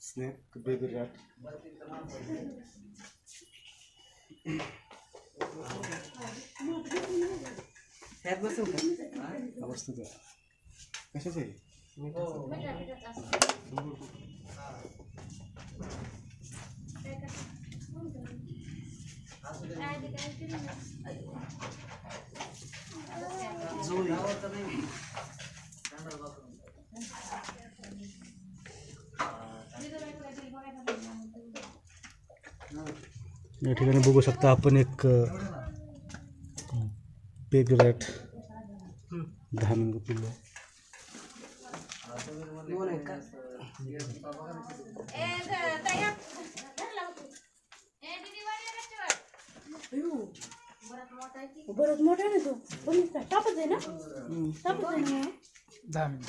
Snake baby rat ह्यात बसू का अवस्था द्या कशाच आहे या ठिकाणी बघू शकता आपण एक बेबी रॅट दहा मिनिट पिल्लो. दोन आहे बरंच मोठा आहे ना तो? आहे ना? आहे ना? दहा minute.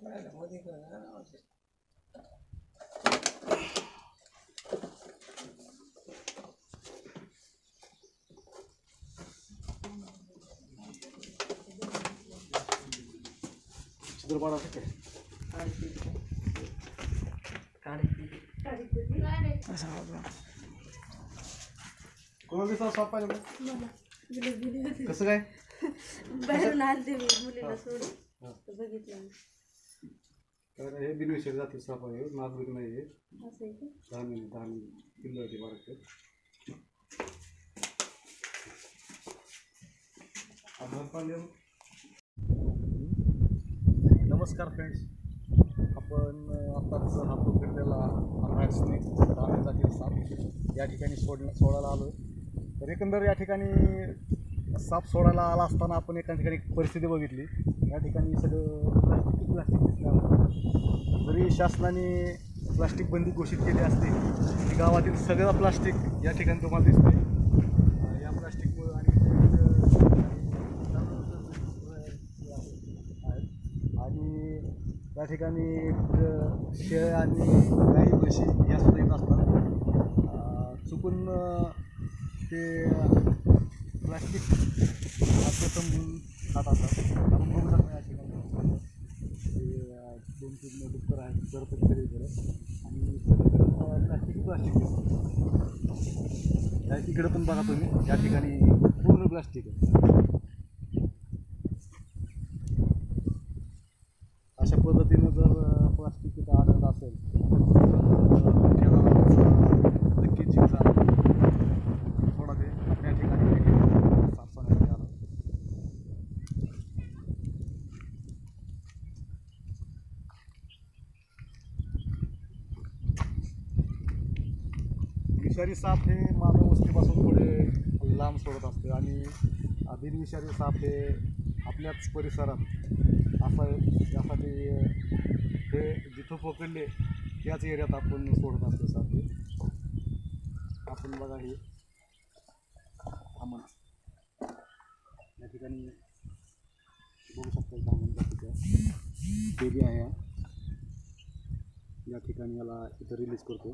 Bueno, muy bien, ¿no? आहे काय कोणाला दिसा साप पाहिजे बरं? कसं काय बाहेरून आणते मी। मुलीला सोडून बघितलं तर हे बिनविषय जाती साप आहे नागरिक नाही आहे? दहा मिनिट दहा मिनिट किल्लो आहे ते बारक नमस्कार फ्रेंड्स आपण अ, आत्ताच हा पकडलेला रॅट जातील साप या ठिकाणी सोड सोडायला आलो तर एकंदर या ठिकाणी साप सोडायला आला असताना आपण एका ठिकाणी परिस्थिती बघितली. या ठिकाणी सगळं प्लास्टिक प्लास्टिक दिसलं जरी शासनाने प्लास्टिक बंदी घोषित केली असते गावातील सगळं प्लास्टिक या ठिकाणी तुम्हाला दिसते अ, या प्लास्टिकमुळं आणि आहेत. आणि त्या ठिकाणी शेळ शेळ्या आणि गाई म्हशी या सुद्धा येत असतात. चुकून ते प्लास्टिक खाद्य समजून खात असतात. आपण बघू शकतो या ठिकाणी. ते दोन तीन डुक्कर आहेत करतात सगळीकडे आणि प्लास्टिक प्लास्टिक या पण बघा तुम्ही या ठिकाणी पूर्ण प्लास्टिक आहे. ठिकाणी साफ़ सांगण्यात आलं विषारी साप हे मानव वस्तीपासून थोडे लांब सोडत असते आणि साप हे आपल्याच परिसरात हे पकडले त्याच एरियात आपण सोडत असतो साप आपण बघा हे. आमन या ठिकाणी बघू शकता धामण बेबी आहे या ठिकाणी याला इथं रिलीज करतो